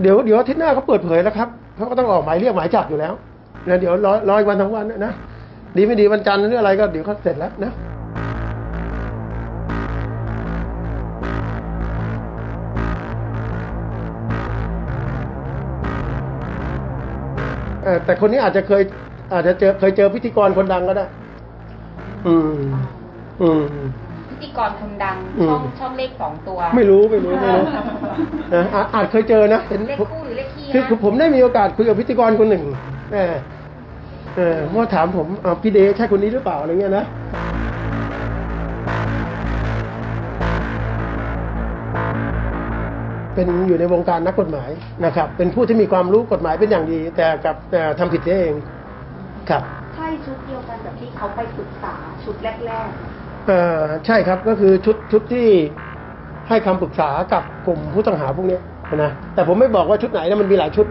เดี๋ยวเดี๋ยวอาทิตย์หน้าเขาเปิดเผยแล้วครับเขาก็ต้องออกหมายเรียกหมายจับอยู่แล้วนะเดี๋ยวรอรออีกวันทั้งวันนะดีไม่ดีวันจันทร์หรืออะไรก็เดี๋ยวเขาเสร็จแล้วนะเออแต่คนนี้อาจจะเคย อาจจะเจอเคยเจอพิธีกรคนดังก็ได้ อืม อืม ธีกรคนดังอืม ช่องช่องเลขสองตัว ไม่รู้ไม่รู้ไม่รู้นะอาอาจเคยเจอนะเห็นเลขคู่หรือเลขคี่คือนะคือผมได้มีโอกาสคุยกับพิธีกรคนหนึ่งเออเออเมื่อถามผมอ่าพี่เดชใช่คนนี้หรือเปล่าอะไรเงี้ยนะเป็นอยู่ในวงการนักกฎหมายนะครับ เป็นผู้ที่มีความรู้กฎหมายเป็นอย่างดี แต่กลับแต่ทำผิดเองครับ ใช่ชุดเดียวกันกับที่เขาไปศึกษาชุดแรกเอ่อใช่ครับก็คือชุดชุดที่ให้คำปรึกษากับกลุ่มผู้ต้องหาพวกเนี้ยนะแต่ผมไม่บอกว่าชุดไหนนะมันมีหลายชุด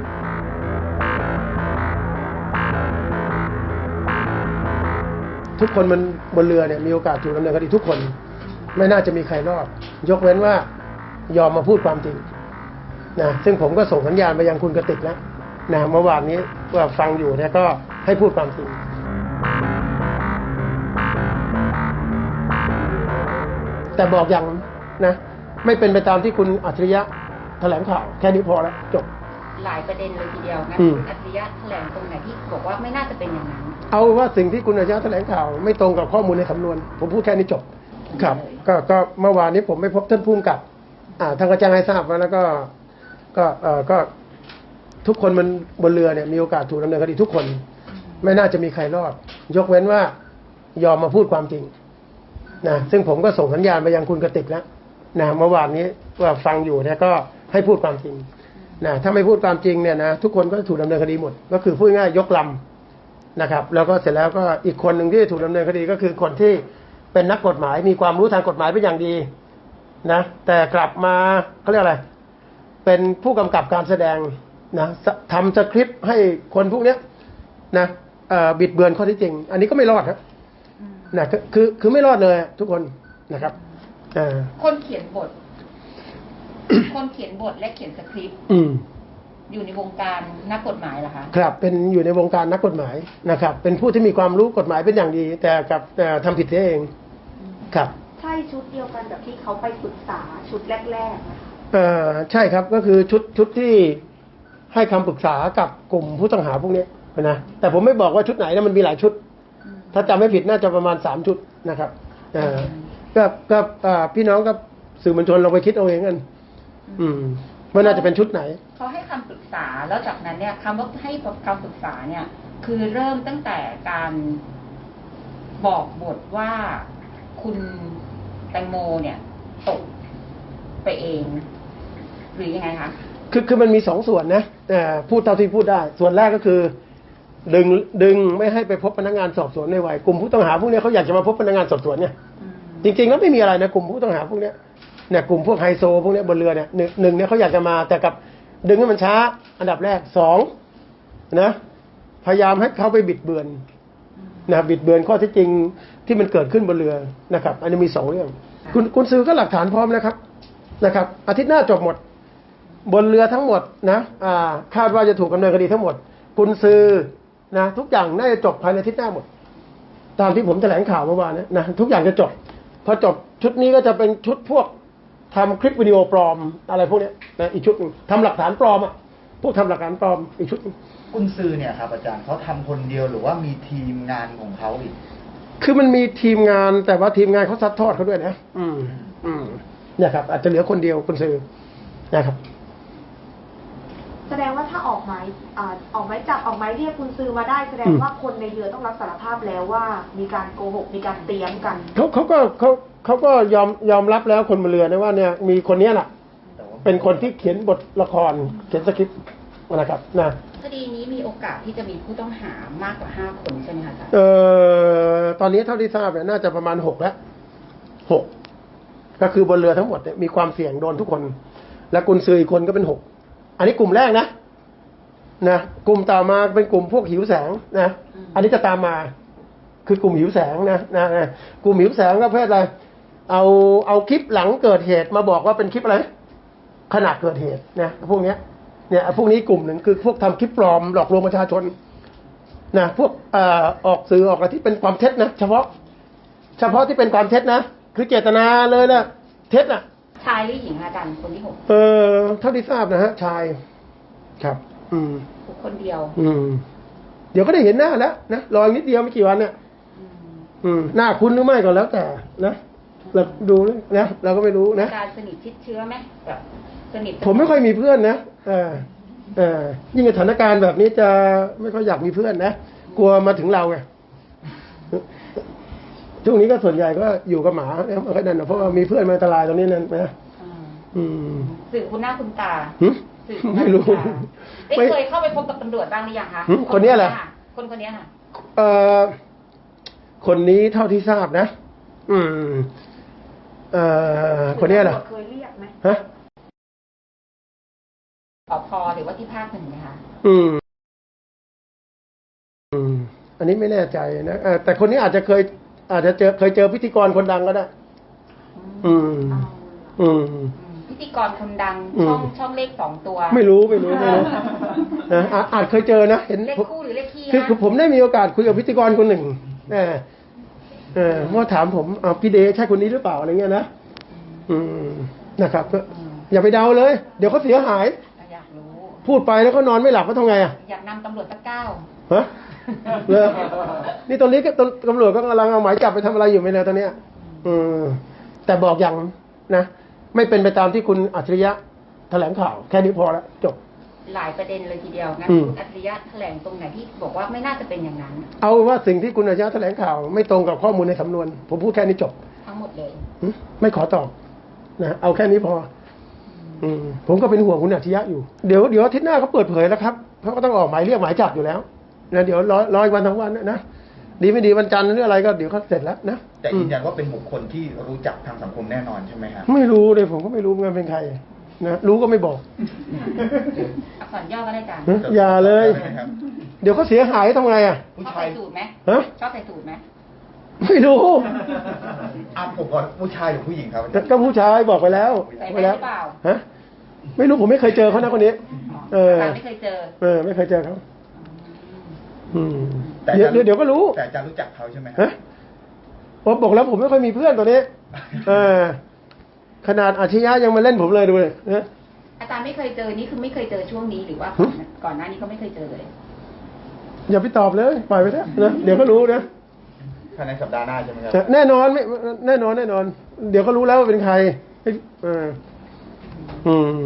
ทุกคนมันบนเรือเนี่ยมีโอกาสถูกดำเนินคดีทุกคน ไม่น่าจะมีใครรอด ยกเว้นว่ายอมมาพูดความจริงนะซึ่งผมก็ส่งสัญญาณไปยังคุณกติกแล้วนะเมื่อวานนี้ว่าฟังอยู่เนี่ยก็ให้พูดความจริง แต่บอกอย่างนะไม่เป็นไปตามที่คุณอัจฉริยะแถลงข่าว แค่นี้พอแล้วจบ หลายประเด็นเลยทีเดียวงั้นอืมคุณอัจฉริยะแถลงตรงไหนที่บอกว่าไม่น่าจะเป็นอย่างนั้น เอาว่าสิ่งที่คุณอัจฉริยะแถลงข่าวไม่ตรงกับข้อมูลในสำนวน ผมพูดแค่นี้จบ ครับก็ก็เมื่อวานนี้ผมไม่พบท่านผู้กำกับ อ่าทางกระจายให้ทราบมาแล้วก็ ก็เอ่อก็ทุกคนมันบนเรือเนี่ยมีโอกาสถูกดำเนินคดีทุกคน ไม่น่าจะมีใครรอด ยกเว้นว่ายอมมาพูดความจริง นะซึ่งผมก็ส่งสัญญาณไปยังคุณกติกแล้วนะเมื่อวานนี้ว่าฟังอยู่เนี่ยก็ให้พูดความจริงนะถ้าไม่พูดความจริงเนี่ยนะทุกคนก็ถูกดำเนินคดีหมด ก็คือพูดง่ายยกลำนะครับ แล้วก็เสร็จแล้วก็อีกคนหนึ่งที่ถูกดำเนินคดีก็คือคนที่เป็นนักกฎหมายมีความรู้ทางกฎหมายเป็นอย่างดีนะแต่กลับมาเขาเรียกอะไร เป็นผู้กำกับการแสดงนะทำสคริปต์ให้คนพวกเนี้ยนะบิดเบือนข้อเที่จริง อันนี้ก็ไม่รอดครับ นะคือคือคือไม่รอดเลยทุกคนนะครับเอ่าคนเขียนบท คนเขียนบทและเขียนสคริปต์อืมอยู่ในวงการนักกฎหมายเหรอคะครับ เป็นอยู่ในวงการนักกฎหมายนะครับ เป็นผู้ที่มีความรู้กฎหมายเป็นอย่างดี แต่กลับแต่ทำผิดเอง ครับๆใช่ชุดเดียวกันกับที่เขาไปศึกษาชุดแรกๆนะคะเอ่อใช่ครับก็คือชุดชุดที่ให้คำปรึกษากับกลุ่มผู้ต้องหาพวกเนี้ยนะแต่ผมไม่บอกว่าชุดไหนนะมันมีหลายชุด ถ้าจำไม่ผิดน่าจะประมาณสามชุดนะครับเอ่อก็ก็อ่าพี่น้องกับสื่อมวลชนลองไปคิดเอาเองกันอืมว่าน่าจะเป็นชุดไหนเขาให้คำปรึกษาแล้วจากนั้นเนี่ยคำว่าให้คำปรึกษาเนี่ย คือเริ่มตั้งแต่การบอกบทว่าคุณแตงโมเนี่ย ตกไปเอง หรือยังไงคะคือคือมันมีสองส่วนนะแต่พูดเท่าที่พูดได้ ส่วนแรกก็คือ ดึงดึงไม่ให้ไปพบพนักงานสอบสวนในวัยกลุ่มผู้ต้องหาพวกเนี้ยเขาอยากจะมาพบพนักงานสอบสวนเนี่ยจริงๆแล้วไม่มีอะไรนะกลุ่มผู้ต้องหาพวกเนี้ยเนี่ยกลุ่มพวกไฮโซพวกเนี้ยบนเรือเนี่ยหนึ่งหนึ่งเนี่ยเขาอยากจะมาแต่กับดึงให้มันช้า อันดับแรกสองนะพยายามให้เขาไปบิดเบือนนะบิดเบือนข้อเที่จริงที่มันเกิดขึ้นบนเรือนะครับ อันนี้มีสองเรื่อง คุณคุณซื้อก็หลักฐานพร้อมนะครับนะครับ อาทิตย์หน้าจบหมด บนเรือทั้งหมดนะอ่าคาดว่าจะถูกดำเนินคดีทั้งหมด คุณซื้อ นะทุกอย่างน่าจะจบภายในอาทิตย์หน้าหมด ตามที่ผมแถลงข่าวเมื่อวานเนี้นะทุกอย่างจะจบ พอจบชุดนี้ก็จะเป็นชุดพวกทำคลิปวิดีโอปลอมอะไรพวกเนี้ยนะอีกชุดหนึ่งทำหลักฐานปลอมอะพวกทำหลักฐานปลอมอีกชุดหนึ่งกุนซือเนี่ยครับอาจารย์เขาทำคนเดียวหรือว่ามีทีมงานของเขาอีก คือมันมีทีมงานแต่ว่าทีมงานเขาซัดทอดเขาด้วยนะ อืม อืมเนี่ยครับ อาจจะเหลือคนเดียวคุณซื้อนะครับ แสดงว่าถ้าออกหมายอ่าออกหมายจับออกหมายเรียกคุณซื้อมาได้ แสดงอืมว่าคนในเรือต้องรับสารภาพแล้วว่า มีการโกหกมีการเตรียมกันเขาเขาก็เขาเขาก็ยอมยอมรับแล้วคนบนเรือนะว่าเนี่ยมีคนเนี้ยแหละแต่ว่าเป็นคนที่เขียนบทละครเขียนสคริปต์นะครับนะคดีนี้มีโอกาสที่จะมีผู้ต้องหามากกว่าห้าคนใช่ไหมคะอาจารย์เอ่อตอนนี้เท่าที่ทราบเนี่ยน่าจะประมาณหกแล้วหกก็คือบนเรือทั้งหมดเนี่ยมีความเสี่ยงโดนทุกคน และกุญซืออีกคนก็เป็นหก อันนี้กลุ่มแรกนะนะกลุ่มต่อมาเป็นกลุ่มพวกหิวแสงนะอันนี้จะตามมา คือกลุ่มหิวแสงนะนะนะกลุ่มหิวแสงก็เพศอะไรเอาเอาคลิปหลังเกิดเหตุมาบอกว่าเป็นคลิปอะไรขณะเกิดเหตุนะพวกเนี้ยเนี่ยพวกนี้กลุ่มหนึ่งคือพวกทำคลิปปลอมหลอกลวงประชาชนนะพวกเอ่อออกสื่อออกอะไรที่เป็นความเท็จนะเฉพาะ เฉพาะที่เป็นความเท็จนะคือเจตนาเลยนะเท็จอะ ชายหรือหญิงคะอาจารย์คนที่หกเออเท่าที่ทราบนะฮะ ชาย ครับ อืมบุคคนเดียว อืม เดี๋ยวก็ได้เห็นหน้าแล้วนะรออีกนิดเดียวไม่กี่วันเนี่ยอืมอืม หน้าคุ้นหรือไม่ก็แล้วแต่นะเราดูนะเราก็ไม่รู้นะการสนิทชิดเชื้อไหมแบบสนิทผมไม่ค่อยมีเพื่อนนะเออเออยิ่งสถานการณ์แบบนี้จะไม่ค่อยอยากมีเพื่อนนะกลัวมาถึงเราไง ช่วงนี้ก็ส่วนใหญ่ก็อยู่กับหมาเนี่ยไม่ค่อยนั่นนะเพราะว่ามีเพื่อนมาอันตรายตรงนี้นั่นนะอ่าอืมสื่อคุณหน้าคุณตาหึสื่อคุณหน้าไม่รู้คุณตาได้ไม่เคยเข้าไปพบกับตำรวจบ้างหรือยังคะหึคนเนี้ยเหรอคนคนเนี้ยค่ะเอ่อคนนี้เท่าที่ทราบนะ อืม เอ่อคนเนี้ยเหรอเคยเรียกไหมฮะสพหรือว่าที่ภาคหนึ่งนะคะอืม อืม อันนี้ไม่แน่ใจนะเออแต่คนนี้อาจจะเคย อาจจะเจอเคยเจอพิธีกรคนดังก็ได้ อืมเอาอืมอืม พิธีกรคนดังอืมช่องช่องเลขสองตัว ไม่รู้ไม่รู้ไม่รู้นะอาอาจเคยเจอนะเห็นเลขผมคู่หรือเลขคี่คือคะคือผมได้มีโอกาสคุยกับพิธีกรคนหนึ่งเออเออเมื่อถามผมอ่าพี่เดชใช่คนนี้หรือเปล่าอะไรเงี้ยนะอืมนะครับก็อย่าไปเดาเลย เดี๋ยวเขาเสียหาย อยากรู้ พูดไปแล้วก็นอนไม่หลับก็ทำไงอะอยากนำตำรวจสักเก้าฮะ เลยนี่ตอนนี้ก็ตำตำรวจก็กำลังเอาหมายจับไปทำอะไรอยู่ไม่แน่ตอนเนี้ย อืมแต่บอกอย่างนะไม่เป็นไปตามที่คุณอัจฉริยะแถลงข่าว แค่นี้พอแล้วจบ หลายประเด็นเลยทีเดียวงั้นอืมคุณอัจฉริยะแถลงตรงไหนที่บอกว่าไม่น่าจะเป็นอย่างนั้น เอาว่าสิ่งที่คุณอัจฉริยะแถลงข่าว ไม่ตรงกับข้อมูลในสำนวน ผมพูดแค่นี้จบ ทั้งหมดเลยหึไม่ขอตอบนะเอาแค่นี้พอ อืมผมก็เป็นห่วงคุณอัจฉริยะอยู่ เดี๋ยวเดี๋ยวอาทิตย์หน้าเขาเปิดเผยแล้วครับเขาก็ต้องออกหมายเรียกหมายจับอยู่แล้ว นะเดี๋ยวรอรออีกวันทั้งวันนะนะดีไม่ดีวันจันทร์หรืออะไรก็เดี๋ยวเขาเสร็จแล้วนะแต่อืยืมนยันว่าเป็นบุคคลที่รู้จักทางสังคมแน่นอนใช่ไหมฮะไม่รู้เลยผมก็ไม่รู้เหมือนกันเป็นใครนะรู้ก็ไม่บอกอักษรย่อก็ได้จ้ะฮะอย่าเลยใช่ไหมครับเดี๋ยวเขาเสียหายทำไงอะผู้ชอบชายใส่สูตรไหมฮะชอบใส่สูตรไหมไม่รู้อะผมก่อนผู้ชายหรือผู้หญิงครับก็ผู้ชายบอกไปแล้วใส่ไปได้หแล้วรือเปล่าฮะไม่รู้ผมไม่เคยเจอเขานะคนนี้ เอออาจารย์ไม่เคยเจอ เออ ไม่เคยเจอเขาอืม แต่เดี๋ยวจะเดี๋ยวเดี๋ยวก็รู้ แต่จะรู้จักเขาใช่ไหมครัฮะผมบอกแล้วผมไม่ค่อยมีเพื่อนตัวนี้เออขนาดอาชญะยังมาเล่นผมเลยดูเลยนะอาจารย์ไม่เคยเจอนี่คือไม่เคยเจอช่วงนี้หรือว่าหึก่อนหน้านี้ก็ไม่เคยเจอเลย อย่าไปตอบเลยปล่อยไปเถอะนะเดี๋ยวก็รู้นะภายในสัปดาห์หน้าใช่ไหมครับแน่นอนไม่แน่นอนแน่นอน เดี๋ยวก็รู้แล้วว่าเป็นใครเฮ้ยเอออืม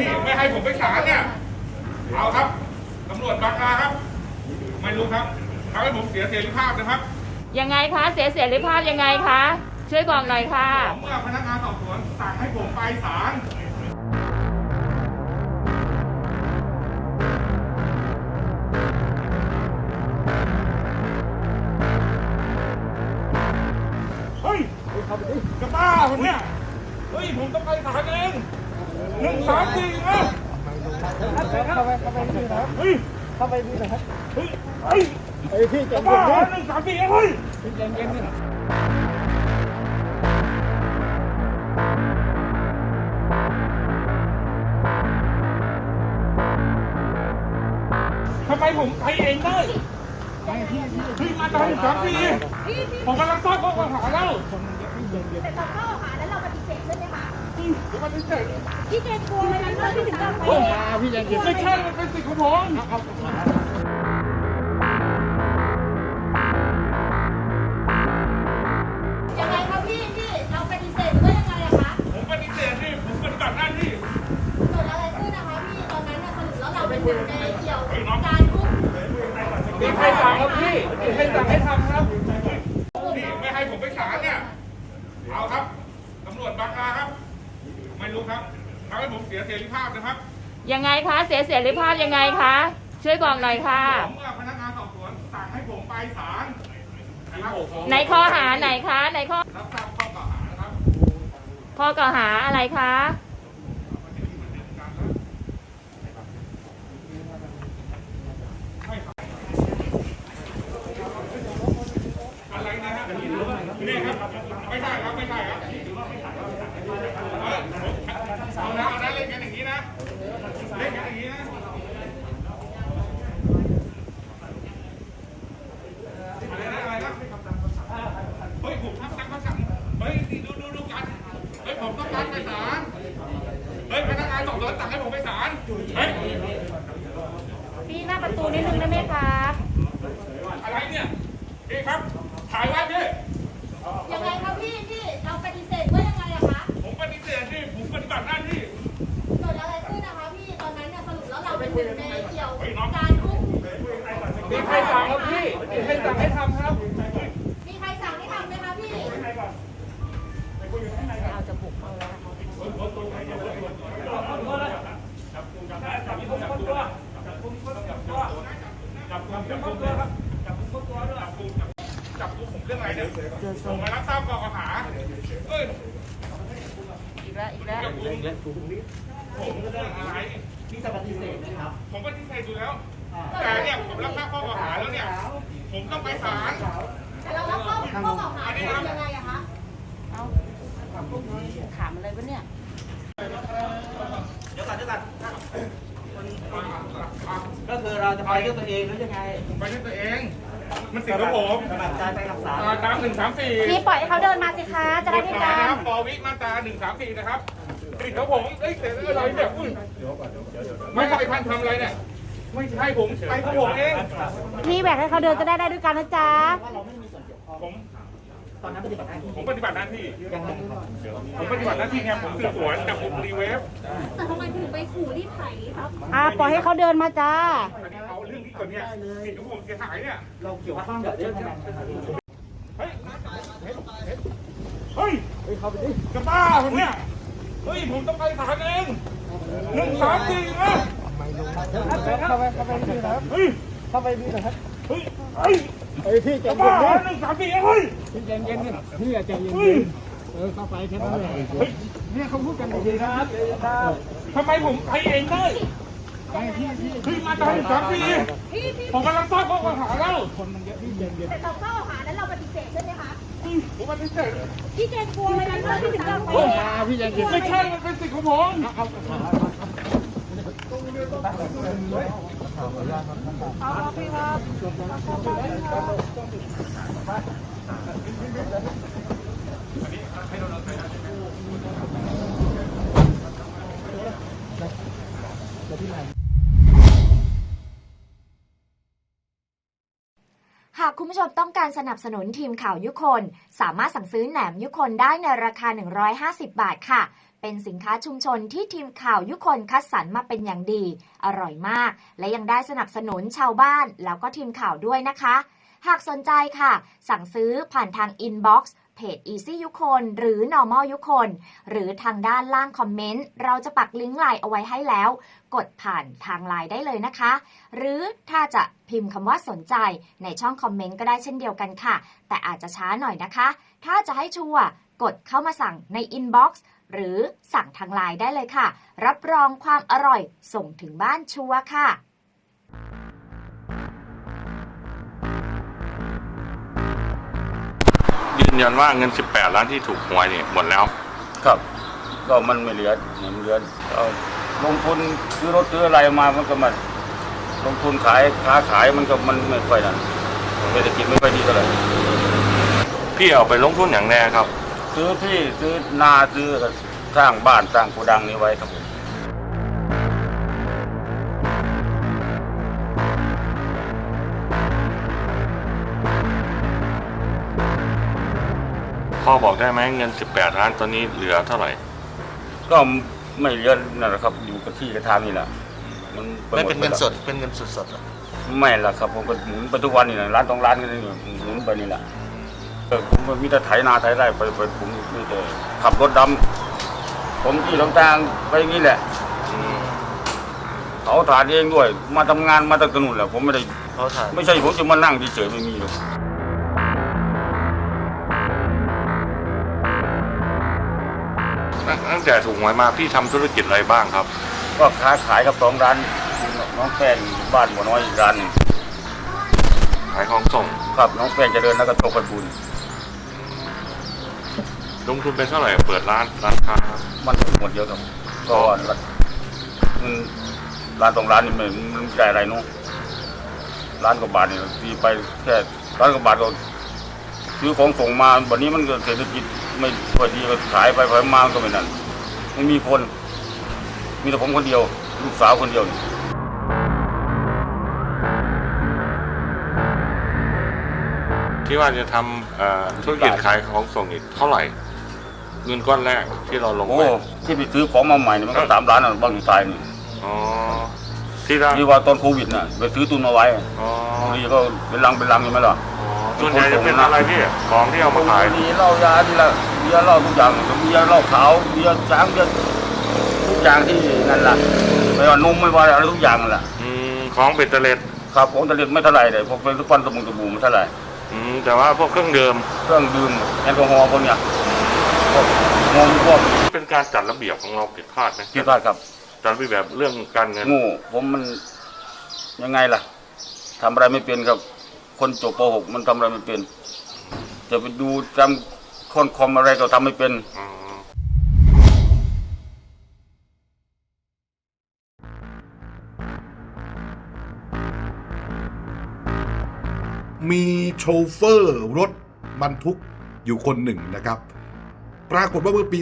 นี่ไม่ให้ผมไปศาลเนี่ย เอาครับตำรวจบางนาครับ ไม่รู้ครับทำให้ผมเสียเสรีภาพนะครับยังไงคะ เสียเสียหรือภาพยังไงคะ ช่วยบอกหน่อยค่ะผมเมื่อพนักงานสอบสวนสั่งให้ผมไปศาลเฮ้ยจะบ้าคนเนี่ย เฮ้ย ผมต้องไปศาลเอง หนึ่งสามสี่นะเข้าไปเข้าไปนี่นะเฮ้ยเข้าไปนี่นะครับเฮ้ยเฮ้ยพี่จะบ้าหนึ่งสามสี่เองเฮ้ยทำไมผมไปเองได้พี่มาตอนสามปีผมกำลังต้อนข้อกล่าวหาแล้วแต่เราข้าหาแล้วเราปฏิเสธใช่ไหมคะ พี่เกรงกลัวไหมคะพี่ถึงต้องไปผมเองไม่ใช่ มันเป็นสิทธิ์ของผม คะ เสียเสียรีภาพยังไงคะ ช่วยบอกหน่อยค่ะ ผมว่าพนักงานสอบสวนสั่งให้ผมไปศาลในข้อหาไหนคะ ในข้อรับทราบข้อกล่าวหานะครับข้อกล่าวหาอะไรคะไม่ใช่ครับไม่ใช่ครับ ประตูนิดนึงได้ไหมครับอะไรเนี่ยพี่ครับ ถ่ายไว้พี่ยังไงครับพี่พี่เราปฏิเสธว่ายังไงอะคะผมปฏิเสธที่ผมปฏิบัติหน้าที่เกิดอะไรขึ้นนะคะพี่ตอนนั้นเนี่ยสรุปแล้วเราเป็นหนึ่งในเกี่ยวการอุ้มมีใครสั่งครับพี่มีใครสั่งให้ทำครับ อะไรเนี่ยผมมารับทราบข้อกล่าวหาเอ้ยอีกแล้วอีกแล้วผมเรื่องอะไรพี่จะปฏิเสธไหมครับ ผมปฏิเสธอยู่แล้ว แต่เนี่ยผมรับทราบข้อกล่าวหาแล้วเนี่ย ผมต้องไปศาลแต่เรารับข้อข้อกล่าวหาเนี่ยยังไงอะคะ เอาถามอะไรวะเนี่ย เดี๋ยวก่อนเดี๋ยวก่อนก็คือเราจะไปด้วยตัวเองหรือยังไง ไปด้วยตัวเอง มันสิทธิ์ของผมสมัครใจไปกับศาลอ่าตามหนึ่งสามสี่พี่ปล่อยให้เขาเดินมาสิคะ จะกได้ฎไม่หมายกันะนครับปวิมาตราหนึ่งสามสี่นะครับสิทธิ์ของผมเอ้ยแต่อะไรเนี่ยอุ้ยไม่ใช่ท่านทำอะไรเนี่ยไม่ใช่ผมไปของผมเอง พี่แบกให้เขาเดินจะได้ได้ด้วยกันนะจ๊ะ ผมตอนนั้นปฏิบัติหน้าที่ผมปฏิบัติหน้าที่ยังไงครับผมปฏิบัติหน้าที่ไงผมสืบสวนจับกลุ่มรีเวฟแต่ทำไมถึงไปขู่รีดไถครับอ่าปล่อยให้เขาเดินมาจ้า อันนี้เอาเรื่องนี้ ก่อนเนี่ยสิทธิ์ของผมเสียหายเนี่ยเราเกี่ยวข้องกับเรื่องพนันเฮ้ยเฮ้ยจะบ้าผมเนี่ยเฮ้ยผมต้องไปศาลเองหนึ่งสามสี่นะเข้าไปเข้าไปนี่นะครับเฮ้ยเข้าไปนี่นะครับเฮ้ยเฮ้ยเฮ้ยพี่จะบ้าหนึ่งสามสี่เฮ้ยพี่ใจเย็นเนี่ยพี่ใจเย็นเออเข้าไปแค่นั้นแหละเฮ้ยเนี่ยเขาพูดกันดีๆนะครับทำไมผมไปเองได้ เฮ้ยมาตราหนึ่งสามสี่ผมกำลังต้อนข้อกล่าวหาแล้วแต่ต่อข้อกล่าวหานั้นเราปฏิเสธใช่ไหมคะผมปฏิเสธพี่เจนกลัวไหมคะว่าที่ถึงเราโอ้พี่ยังไม่ใช่มันเป็นสิทธิ์ของผมหากคุ คุณผู้ชมต้องการสนับสนุนทีมข่าวยุคน สามารถสั่งซื้อแหนมยุคนได้ในราคา 150 บาทค่ะ เป็นสินค้าชุมชนที่ทีมข่าวยุคนคัดสรรมาเป็นอย่างดี อร่อยมาก และยังได้สนับสนุนชาวบ้าน แล้วก็ทีมข่าวด้วยนะคะ หากสนใจค่ะ สั่งซื้อผ่านทางอินบ็อกซ์ เพจ Easy ยุคน หรือ Normal ยุคน หรือทางด้านล่างคอมเมนต์ เราจะปักลิงก์ไลน์เอาไว้ให้แล้ว กดผ่านทางไลน์ได้เลยนะคะ หรือถ้าจะพิมพ์คำว่าสนใจในช่องคอมเมนต์ก็ได้เช่นเดียวกันค่ะ แต่อาจจะช้าหน่อยนะคะ ถ้าจะให้ชัวร์กดเข้ามาสั่งในอินบ็อกซ์หรือสั่งทางไลน์ได้เลยค่ะ รับรองความอร่อยส่งถึงบ้านชัวร์ค่ะ ยืนยันว่าเงิน 18 ล้านที่ถูกหวยเนี่ยหมดแล้ว ครับ ก็มันไม่เหลือเนี่ยมันเหลือเอาลงทุนซื้อรถซื้ออะไรมามันก็มาลงทุนขายค้าขายมันก็มันไม่ค่อยนั่นเศรษฐกิจไม่ค่อยดีเท่าไหร่พี่เอาไปลงทุนอย่างแน่ครับ ซื้อที่ซื้อนาซื้อสร้างบ้านสร้างโกดังนี้ไว้ครับผม พ่อบอกได้ไหมเงิน 18 ล้านตอนนี้เหลือเท่าไหร่ ก็ไม่เหลือนั่นแหละครับ อยู่กับที่กับทางนี่แหละมันไม่เป็นเงินสดหเป็นเงินสดสดไม่ละครับผมก็หมุนไปทุกวันนี่แหละร้านต้องร้านกันนี่หมุนไปนี่แหละเออผมก็มีแต่ไถนาไถไร่ไปไปผมมีแต่ขับรถดำผมที่ลงทางไปอย่างนี้แหละเขาถ่านเองด้วย มาทำงานมาตั้งแต่นู่นแหละผมไม่ได้ เขาถ่าย ไม่ใช่ผมจะมานั่งเฉยๆไม่มีหรอก ตั้งแต่ถูกหวยมาพี่ทำธุรกิจอะไรบ้างครับ ก็ค้าขายกับสองร้านน้องแป้งอยู่บ้านบัวน้อยอีกร้านหนึ่งขายของส่งครับน้องแป้งเจริญแล้วก็โตกระบุญลงทุนไปเท่าไหร่เปิดร้านร้านค้าครับมันหมดเยอะครับก็มันร้านตรงร้านนี่ไม่มันไม่ได้อะไรเนู้ร้านกว่าบาทนี่ตีไปแค่ร้านกว่าบาทก็ซื้อของส่งมาวันนี้มันก็เศรษฐกิจไม่ค่อยดีก็ขายไปขายมาก็ไม่นั่น ไม่มีคน มีแต่ผมคนเดียว ลูกสาวคนเดียวที่ว่าจะทำธุรกิจขายของส่งอีกเท่าไหร่ เงินก้อนแรกที่เราลงโอ้ไปที่ไปซื้อของมาใหม่นี่มันก็สามล้านอะบ้างทรายนี่อ๋อที่ว่าตอนโควิดน่ะไปซื้อตุนมาไว้อ๋อนี่ก็เป็นลังเป็นลังใช่ไหมล่ะ ส่วนใหญ่จะเป็นอะไรพี่ของที่เอามาขายมีเหล้ายาที่ละเบียร์เหล้าทุกอย่างเบียร์เหล้าขาวเบียร์ช้างเบียร์ทุกอย่างที่นั่นล่ะไม่ว่านมไม่ว่าอะไรทุกอย่างนั่นแหละอืมของเบ็ดเตล็ดครับของตะเลียไม่เท่าไหร่เลยพวกเป็นทุกวันสมุนสบู่ไม่เท่าไหร่อืมแต่ว่าพวกเครื่องดื่มเครื่องดื่มแอลกอฮอล์พวกเนี้ยพวกนมพวกเป็นการจัดระเบียบของเราผิดพลาดไหมที่พลาดครับจัดระเบียบเรื่องการเงินงูผมมันยังไงล่ะทำอะไรไม่เป็นครับ คนจบป .6 มันทำอะไรไม่เป็น จะไปดูจำค้นคอมอะไรก็ทำไม่เป็นมมีโชเฟอร์รถบรรทุกอยู่คนหนึ่งนะครับ ปรากฏว่าเมื่อปี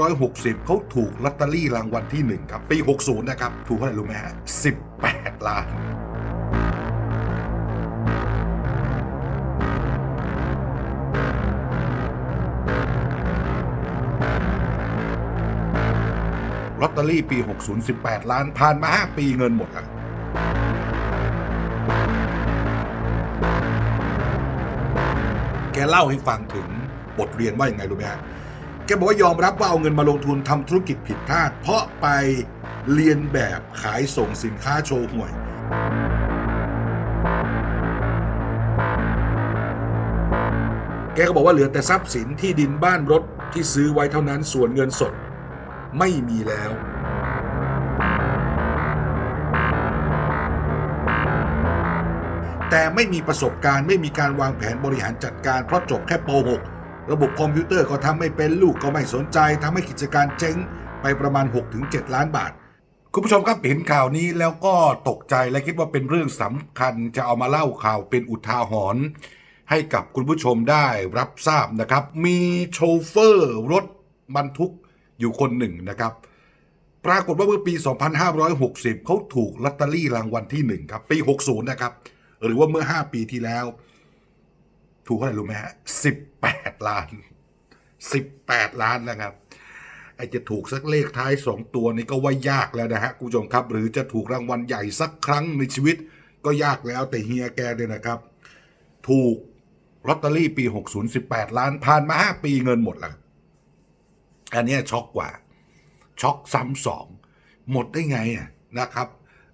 2560 เขาถูกลอตเตอรี่รางวัลที่ 1 ครับ ปี 60 นะครับ ถูกเท่าไหร่รู้ไหมฮะ 18 ล้าน ตเตอรี่ปี 60 18 ล้าน ผ่านมา 5 ปีเงินหมดแล้วแกเล่าให้ฟังถึงบทเรียนว่าอย่างไงรู้ไหมฮะ แกบอกว่ายอมรับว่าเอาเงินมาลงทุนทำธุรกิจผิดพลาด เพราะไปเรียนแบบขายส่งสินค้าโชว์หวย แกก็บอกว่าเหลือแต่ทรัพย์สินที่ดินบ้านรถที่ซื้อไว้เท่านั้นส่วนเงินสด ไม่มีแล้วแต่ไม่มีประสบการณ์ไม่มีการวางแผนบริหารจัดการเพราะจบแค่ป .6 ระบบคอมพิวเตอร์ก็ทำไม่เป็นลูกก็ไม่สนใจทำให้กิจการเจ๊งไปประมาณ 6-7 ล้านบาท คุณผู้ชมครับเห็นข่าวนี้แล้วก็ตกใจและคิดว่าเป็นเรื่องสำคัญจะเอามาเล่าข่าวเป็นอุทาหรณ์ให้กับคุณผู้ชมได้รับทราบนะครับ มีโชเฟอร์รถบรรทุก อยู่คนหนึ่งนะครับ ปรากฏว่าเมื่อปี 2560 เขาถูกลอตเตอรี่รางวัลที่ 1 ครับ ปี 60 นะครับ หรือว่าเมื่อ 5 ปีที่แล้ว ถูกเท่าไหร่รู้ไหมฮะ 18 ล้าน 18 ล้านนะครับไอจะถูกสักเลขท้าย 2 ตัวนี้ก็ว่ายากแล้วนะฮะคุณผู้ชมครับ หรือจะถูกรางวัลใหญ่สักครั้งในชีวิต ก็ยากแล้วแต่เฮียแกเนี่ยนะครับ ถูกลอตเตอรี่ปี 60 18 ล้านผ่านมา 5 ปีเงินหมดแล้ว อันนี้ช็อกกว่า ช็อกซ้ำสอง หมดได้ไงอะนะครับ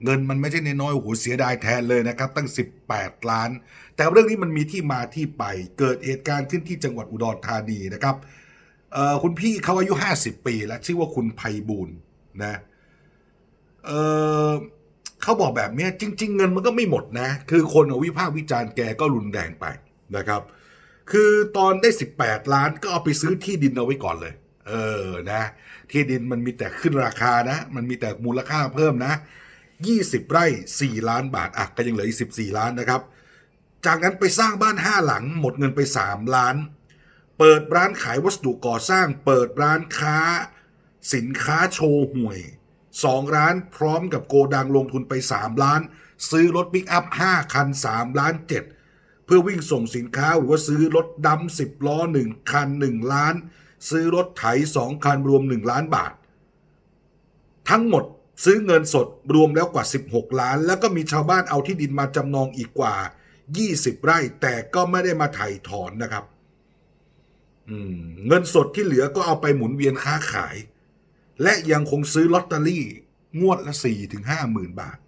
เงินมันไม่ใช่น้อยโอ้โหเสียดายแทนเลยนะครับ ตั้ง 18 ล้าน แต่เรื่องนี้มันมีที่มาที่ไป เกิดเหตุการณ์ขึ้นที่จังหวัดอุดรธานีนะครับคุณพี่เขาอายุ 50 ปี แล้วชื่อว่าคุณไพบูลนะเเขาบอกแบบนี้จริง ๆ เงินมันก็ไม่หมดนะ คือคนเอาวิพากษ์วิจารณ์แกก็รุนแรงไปนะครับ คือตอนได้ 18 ล้านก็เอาไปซื้อที่ดินเอาไว้ก่อนเลย เออนะ ที่ดินมันมีแต่ขึ้นราคานะ มันมีแต่มูลค่าเพิ่มนะ 20 ไร่ 4 ล้านบาทอะก็ยังเหลืออีก14 ล้านนะครับ จากนั้นไปสร้างบ้าน 5 หลัง หมดเงินไป 3 ล้าน เปิดร้านขายวัสดุก่อสร้าง เปิดร้านค้า สินค้าโชว์ห่วย 2 ร้านพร้อมกับโกดังลงทุนไป 3 ล้าน ซื้อรถปิกอัพ 5 คัน 3 ล้าน 7 เพื่อวิ่งส่งสินค้าหรือว่าซื้อรถดำสิบล้อ 1 คัน 1 ล้าน ซื้อรถไถ2คันรวม 1 ล้านบาท ทั้งหมดซื้อเงินสดรวมแล้วกว่า 16 ล้าน แล้วก็มีชาวบ้านเอาที่ดินมาจำนองอีกกว่า 20 ไร่ แต่ก็ไม่ได้มาไถ่ถอนนะครับเงินสดที่เหลือก็เอาไปหมุนเวียนค้าขาย และยังคงซื้อลอตเตอรี่ งวดละ4ถึง5หมื่นบาท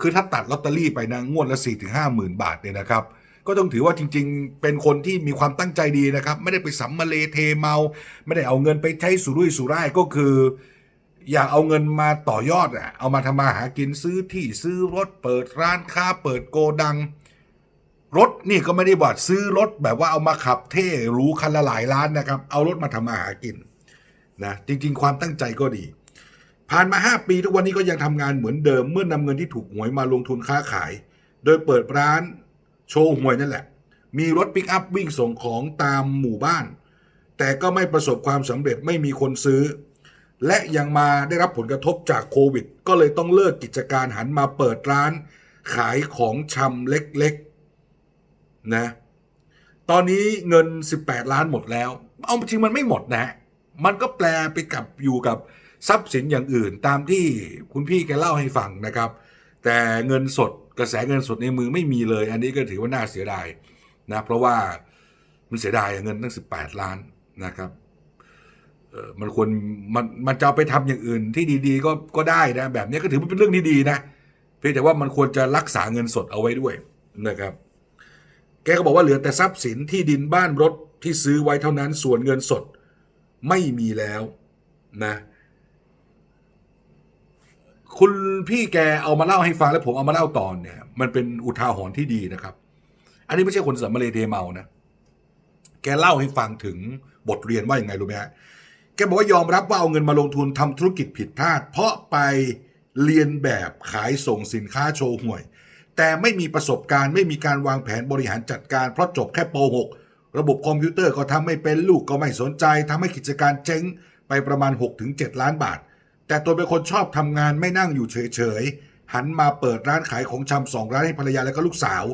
คือถ้าตัดลอตเตอรี่ไปนะงวดละ4ถึง5หมื่นบาทเนี่ยนะครับ ก็ต้องถือว่าจริง ๆ เป็นคนที่มีความตั้งใจดีนะครับ ไม่ได้ไปสัมมาเลเทเมา ไม่ได้เอาเงินไปใช้สุรุ่ยสุร่ายก็คือ อยากเอาเงินมาต่อยอดอะเอามาทำมาหากินซื้อที่ซื้อรถเปิดร้านค้าเปิดโกดัง รถนี่ก็ไม่ได้บอดซื้อรถแบบว่าเอามาขับเท่หรูคันละหลายล้านนะครับ เอารถมาทำมาหากินนะจริง ๆ ความตั้งใจก็ดีผ่านมา 5 ปีทุกวันนี้ก็ยังทำงานเหมือนเดิมเมื่อนำเงินที่ถูกหวยมาลงทุนค้าขาย โดยเปิดร้าน โชว์หวยนั่นแหละ มีรถปิกอัพวิ่งส่งของตามหมู่บ้าน แต่ก็ไม่ประสบความสำเร็จไม่มีคนซื้อ และยังมาได้รับผลกระทบจากโควิด ก็เลยต้องเลิกกิจการหันมาเปิดร้าน ขายของชำเล็กๆนะตอนนี้เงิน 18 ล้านหมดแล้ว เอาจริงมันไม่หมดนะ มันก็แปลไปกับอยู่กับทรัพย์สินอย่างอื่นตามที่คุณพี่แกเล่าให้ฟังนะครับ แต่เงินสด กระแสเงินสดในมือไม่มีเลย อันนี้ก็ถือว่าน่าเสียดายนะเพราะว่ามันเสียดายเงินตั้ง 18 ล้านนะครับมันควรมันมันจะเอาไปทำอย่างอื่นที่ดีๆ ก็ก็ได้นะแบบนี้ก็ถือว่าเป็นเรื่องที่ดีนะเพียงแต่ว่ามันควรจะรักษาเงินสดเอาไว้ด้วยนะครับ แกก็บอกว่าเหลือแต่ทรัพย์สินที่ดินบ้านรถที่ซื้อไว้เท่านั้นส่วนเงินสดไม่มีแล้วนะ คุณพี่แกเอามาเล่าให้ฟังแล้วผมเอามาเล่าตอนเนี่ย มันเป็นอุทาหรณ์ที่ดีนะครับ อันนี้ไม่ใช่คนสัมมาเลเทเมานะ แกเล่าให้ฟังถึงบทเรียนว่าอย่างไงรู้ไหมฮะแกบอกว่ายอมรับว่าเอาเงินมาลงทุนทำธุรกิจผิดพลาด เพราะไปเรียนแบบขายส่งสินค้าโชว์ห่วย แต่ไม่มีประสบการณ์ไม่มีการวางแผนบริหารจัดการ เพราะจบแค่ป .6 ระบบคอมพิวเตอร์ก็ทำไม่เป็นลูกก็ไม่สนใจทำให้กิจการเจ๊งไปประมาณ 6-7 ล้านบาท แต่ตัวเป็นคนชอบทำงานไม่นั่งอยู่เฉยๆ หันมาเปิดร้านขายของชำสองร้านให้ภรรยาและก็ลูกสาว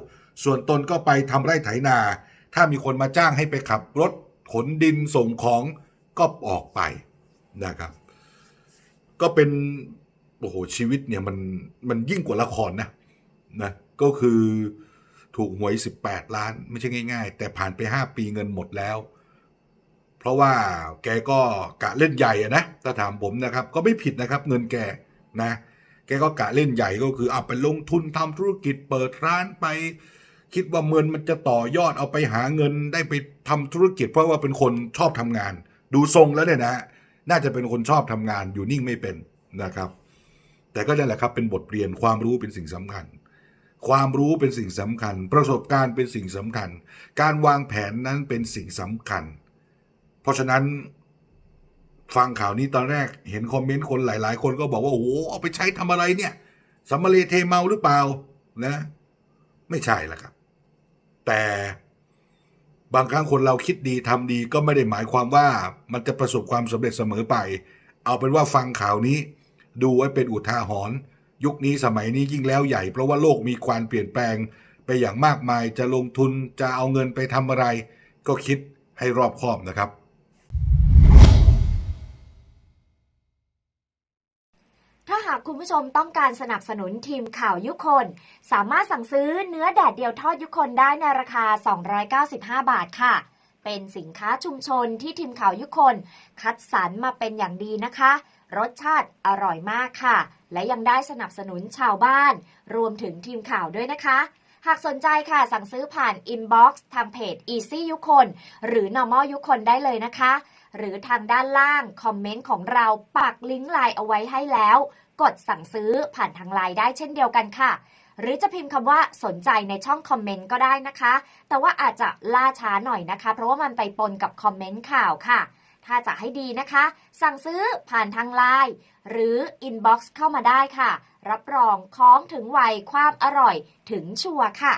ส่วนตนก็ไปทำไร่ไถนา ถ้ามีคนมาจ้างให้ไปขับรถขนดินส่งของก็ออกไปนะครับ ก็เป็นโอ้โหชีวิตเนี่ยมันมันยิ่งกว่าละครนะนะก็คือถูกหวย 18 ล้านไม่ใช่ง่าย ๆ แต่ผ่านไป 5 ปีเงินหมดแล้ว เพราะว่าแกก็กะเล่นใหญ่อะนะถ้าถามผมนะครับ ก็ไม่ผิดนะครับเงินแกนะแกก็กะเล่นใหญ่ก็คือเอาไปลงทุนทำธุรกิจเปิดร้านไป คิดว่าเงินมันจะต่อยอดเอาไปหาเงินได้ไปทำธุรกิจ เพราะว่าเป็นคนชอบทำงาน ดูทรงแล้วเนี่ยนะน่าจะเป็นคนชอบทำงานอยู่นิ่งไม่เป็นนะครับ แต่ก็นั่นแหละครับเป็นบทเรียนความรู้เป็นสิ่งสำคัญ ความรู้เป็นสิ่งสำคัญ ประสบการณ์เป็นสิ่งสำคัญ การวางแผนนั้นเป็นสิ่งสำคัญ ราะฉะนั้นฟังข่าวนี้ตอนแรกเห็นคอมเมนต์คนหลาย ๆ คนก็บอกว่า โอ้โหเอาไปใช้ทำอะไรเนี่ยสัมมาเลเทเมาหรือเปล่านะ ไม่ใช่ละครับ แต่บางครั้งคนเราคิดดีทำดีก็ไม่ได้หมายความว่ามันจะประสบความสำเร็จเสมอไป เอาเป็นว่าฟังข่าวนี้ ดูไว้เป็นอุทาหรณ์ยุคนี้สมัยนี้ยิ่งแล้วใหญ่ เพราะว่าโลกมีความเปลี่ยนแปลงไปอย่างมากมายจะลงทุนจะเอาเงินไปทำอะไร ก็คิดให้รอบคอบนะครับากคุณผู้ชมต้องการสนับสนุนทีมข่าวยุคน สามารถสั่งซื้อเนื้อแดดเดียวทอดยุคนได้ในราคา 295 บาทค่ะ เป็นสินค้าชุมชนที่ทีมข่าวยุคน คัดสรรมาเป็นอย่างดีนะคะ รสชาติอร่อยมากค่ะ และยังได้สนับสนุนชาวบ้าน รวมถึงทีมข่าวด้วยนะคะหากสนใจค่ะสั่งซื้อผ่านอินบ็อกซ์ทางเพจ Easy ยุคน หรือ Normal ยุคนได้เลยนะคะ หรือทางด้านล่าง คอมเมนต์ของเราปักลิงก์ไลน์เอาไว้ให้แล้ว กดสั่งซื้อผ่านทางไลน์ได้เช่นเดียวกันค่ะหรือจะพิมพ์คำว่าสนใจในช่องคอมเมนต์ก็ได้นะคะ แต่ว่าอาจจะล่าช้าหน่อยนะคะ เพราะว่ามันไปปนกับคอมเมนต์ข่าวค่ะ ถ้าจะให้ดีนะคะ สั่งซื้อผ่านทางไลน์หรืออินบ็อกซ์เข้ามาได้ค่ะ รับรองของถึงไวความอร่อยถึงชัวร์ค่ะ